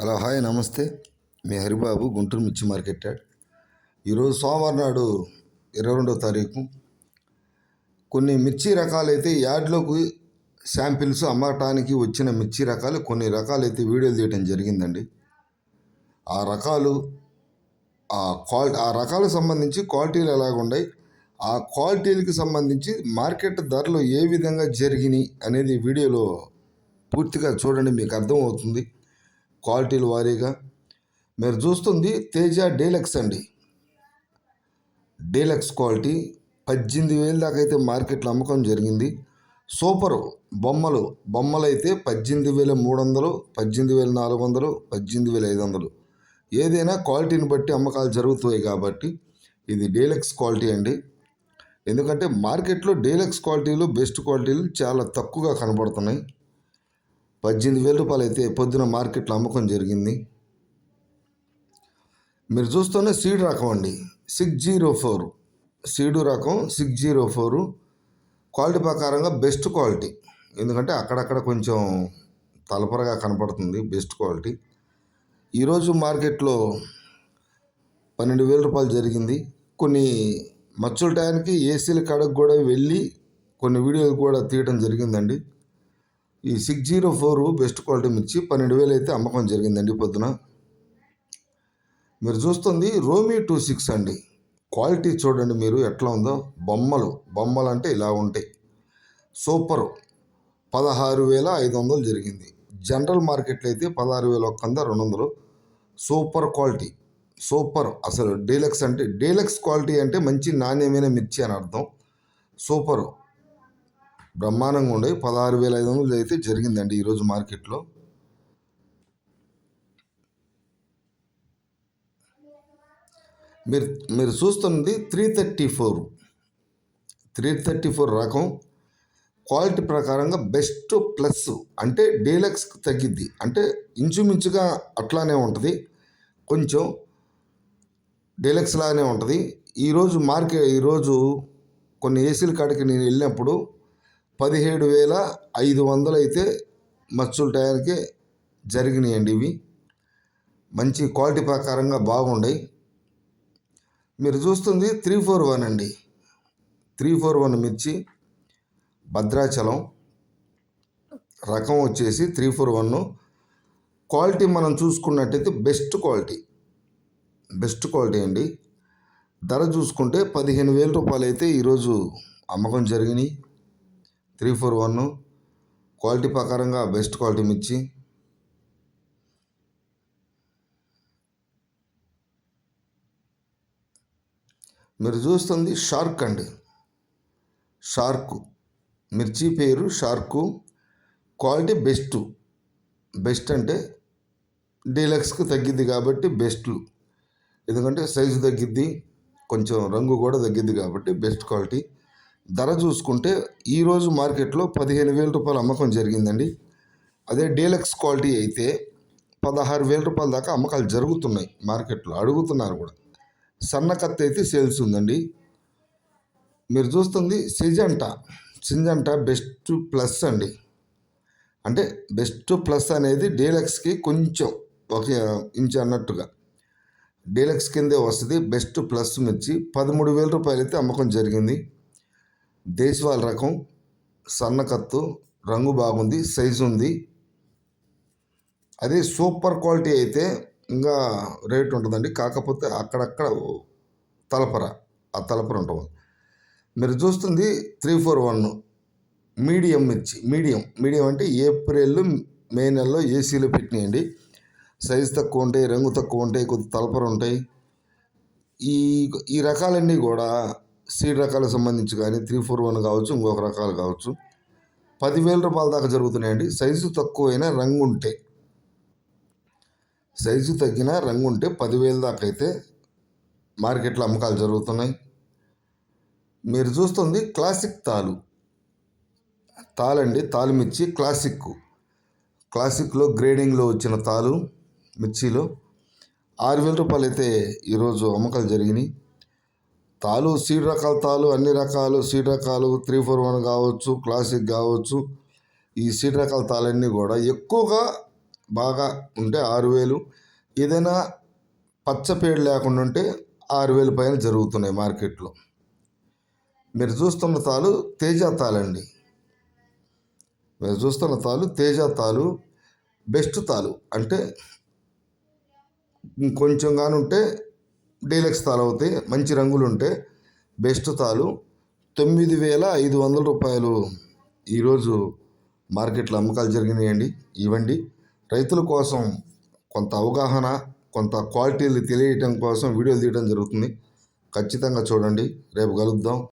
Hello hi నమస్తే. మీ హరిబాబు గుంటూరు మిర్చి market yard ఈరోజు సోమవారం నాడు ఇరవై రెండవ తారీఖు. కొన్ని మిర్చి రకాలైతే యార్డ్లోకి శాంపిల్స్ అమ్మటానికి వచ్చిన మిర్చి రకాలు కొన్ని రకాలైతే వీడియోలు తీయడం జరిగిందండి. ఆ రకాలు ఆ క్వాలిటీ ఆ రకాలకు సంబంధించి క్వాలిటీలు ఎలాగ ఉన్నాయి ఆ క్వాలిటీలకు సంబంధించి మార్కెట్ ధరలు ఏ విధంగా జరిగినాయి అనేది వీడియోలో పూర్తిగా చూడండి మీకు అర్థమవుతుంది. క్వాలిటీల వారీగా. మీరు చూస్తుంది తేజ డీలక్స్ అండి. డీలక్స్ క్వాలిటీ పద్దెనిమిది వేల దాకా అయితే మార్కెట్లో అమ్మకం జరిగింది. సూపర్. బొమ్మలు. బొమ్మలు అయితే పద్దెనిమిది వేల మూడు వందలు పద్దెనిమిది వేల నాలుగు వందలు పద్దెనిమిది వేల ఐదు వందలు ఏదైనా క్వాలిటీని బట్టి అమ్మకాలు జరుగుతాయి కాబట్టి ఇది డీలక్స్ క్వాలిటీ అండి. ఎందుకంటే మార్కెట్లో డీలక్స్ క్వాలిటీలు బెస్ట్ క్వాలిటీలు చాలా తక్కువగా కనబడుతున్నాయి. పద్దెనిమిది వేల రూపాయలు అయితే పొద్దున మార్కెట్లో అమ్మకం జరిగింది. మీరు చూస్తున్న సీడ్ రకం అండి. Six zero four. సీడు రకం సిక్స్ జీరో ఫోరు. క్వాలిటీ ప్రకారంగా బెస్ట్ క్వాలిటీ. ఎందుకంటే అక్కడక్కడ కొంచెం తలపరగా కనపడుతుంది బెస్ట్ క్వాలిటీ. ఈరోజు మార్కెట్లో పన్నెండు వేల రూపాయలు జరిగింది. కొన్ని మచ్చుల టయానికి ఏసీల కాడకు కూడా వెళ్ళి కొన్ని వీడియోలు కూడా తీయడం జరిగిందండి. ఈ six zero four best quality మిర్చి పన్నెండు వేలు అయితే అమ్మకం జరిగిందండి పొద్దున. మీరు చూస్తుంది రోమీ టూ సిక్స్ అండి. క్వాలిటీ చూడండి మీరు ఎట్లా ఉందో. బొమ్మలు బొమ్మలు అంటే ఇలా ఉంటాయి. సూపర్. పదహారు వేల ఐదు వందలు జరిగింది. జనరల్ మార్కెట్లో అయితే పదహారు వేల ఒక్క వంద రెండు వందలు. Super quality. సూపర్. అసలు డీలక్స్ అంటే డీలక్స్ క్వాలిటీ అంటే మంచి నాణ్యమైన మిర్చి అని అర్థం. సూపరు. బ్రహ్మాండంగా ఉండే పదహారు వేల ఐదు వందలు అయితే జరిగిందండి ఈరోజు మార్కెట్లో. మీరు మీరు చూస్తున్నది three thirty four. Three thirty four రకం. క్వాలిటీ ప్రకారంగా బెస్ట్ ప్లస్ అంటే డీలక్స్ తగ్గిద్ది. అంటే ఇంచుమించుగా అట్లానే ఉంటుంది. కొంచెం డీలక్స్ లాగానే ఉంటుంది. ఈరోజు మార్కెట్ ఈరోజు కొన్ని ఏసీల కాడికి నేను వెళ్ళినప్పుడు పదిహేడు వేల ఐదు వందలు అయితే మచ్చుల టయానికి జరిగినాయండి ఇవి. మంచి క్వాలిటీ ప్రకారంగా బాగుండాయి. మీరు చూస్తుంది త్రీ ఫోర్ వన్ అండి. త్రీ ఫోర్ వన్ మిర్చి భద్రాచలం. రకం వచ్చేసి త్రీ ఫోర్ వన్. క్వాలిటీ మనం చూసుకున్నట్టయితే బెస్ట్ క్వాలిటీ. బెస్ట్ క్వాలిటీ అండి. ధర చూసుకుంటే పదిహేను వేల రూపాయలు అయితే ఈరోజు అమ్మకం జరిగినాయి. త్రీ ఫోర్ వన్ క్వాలిటీ ప్రకారంగా బెస్ట్ క్వాలిటీ మిర్చి. మీరు చూస్తుంది షార్క్ అండి. షార్క్. మిర్చి పేరు షార్కు. Quality best. బెస్ట్ అంటే డీలక్స్కి తగ్గిద్ది కాబట్టి బెస్ట్లు ఎందుకంటే సైజు తగ్గిద్ది కొంచెం రంగు కూడా తగ్గిద్ది కాబట్టి బెస్ట్ క్వాలిటీ. ధర చూసుకుంటే ఈరోజు మార్కెట్లో పదిహేను వేల రూపాయల అమ్మకం జరిగిందండి. అదే డీలక్స్ క్వాలిటీ అయితే పదహారు వేల రూపాయల దాకా అమ్మకాలు జరుగుతున్నాయి మార్కెట్లో అడుగుతున్నారు కూడా. సన్న కత్తి అయితే సేల్స్ ఉందండి. మీరు చూస్తుంది సిజంట. సింజంట బెస్ట్ ప్లస్ అండి. అంటే బెస్ట్ ప్లస్ అనేది డీలక్స్కి కొంచెం ఒక ఇంచు అన్నట్టుగా. డీలక్స్ కిందే వస్తుంది బెస్ట్ ప్లస్ మిర్చి. పదమూడు వేల రూపాయలు అయితే అమ్మకం జరిగింది. దేశవాళ రకం సన్నకత్తు రంగు బాగుంది సైజు ఉంది. అదే సూపర్ క్వాలిటీ అయితే ఇంకా రేట్ ఉంటుందండి. కాకపోతే అక్కడక్కడ తలపర ఆ తలపర ఉంటుంది. మీరు చూస్తుంది త్రీ ఫోర్ వన్ మీడియం మిర్చి మీడియం. మీడియం అంటే ఏప్రిల్ మే నెలలో ఏసీలో పెట్టినాయండి. సైజు తక్కువ ఉంటాయి రంగు తక్కువ ఉంటాయి కొద్ది తలపర ఉంటాయి. ఈ ఈ రకాలన్నీ కూడా సీడ్ రకాలకు సంబంధించి కానీ త్రీ ఫోర్ వన్ కావచ్చు ఇంకొక రకాలు కావచ్చు. పదివేల రూపాయల దాకా జరుగుతున్నాయండి. సైజు తక్కువైనా రంగు ఉంటే. సైజు తగ్గిన రంగు ఉంటే పదివేల దాకా అయితే మార్కెట్లో అమ్మకాలు జరుగుతున్నాయి. మీరు చూస్తుంది క్లాసిక్ తాలు. తాళండి తాలు మిర్చి క్లాసిక్ క్లాసిక్లో గ్రేడింగ్లో వచ్చిన తాలు మిర్చిలో. ఆరు వేల రూపాయలు అయితే ఈరోజు అమ్మకాలు జరిగినాయి. తాలు సీడ్ రకాల తాలు అన్ని రకాలు సీడ్ రకాలు త్రీ ఫోర్ వన్ కావచ్చు క్లాసిక్ కావచ్చు. ఈ సీడ్ రకాల తాళన్నీ కూడా ఎక్కువగా బాగా ఉంటే ఆరు వేలు. ఏదైనా పచ్చపేడు లేకుండా ఉంటే ఆరు వేలు పైన జరుగుతున్నాయి మార్కెట్లో. మీరు చూస్తున్న తాలు తేజ తాలండి. మీరు చూస్తున్న తాలు తేజ తాలు బెస్ట్ తాలు. అంటే కొంచెం కానుంటే డీలక్స్ తాలు అవుతాయి. మంచి రంగులు ఉంటే బెస్ట్ తాలు తొమ్మిది వేల ఐదు వందల రూపాయలు ఈరోజు మార్కెట్లో అమ్మకాలు జరిగినాయండి ఇవ్వండి రైతుల కోసం కొంత అవగాహన కొంత క్వాలిటీలు తెలియటం కోసం వీడియోలు తీయడం జరుగుతుంది. ఖచ్చితంగా చూడండి. రేపు కలుద్దాం.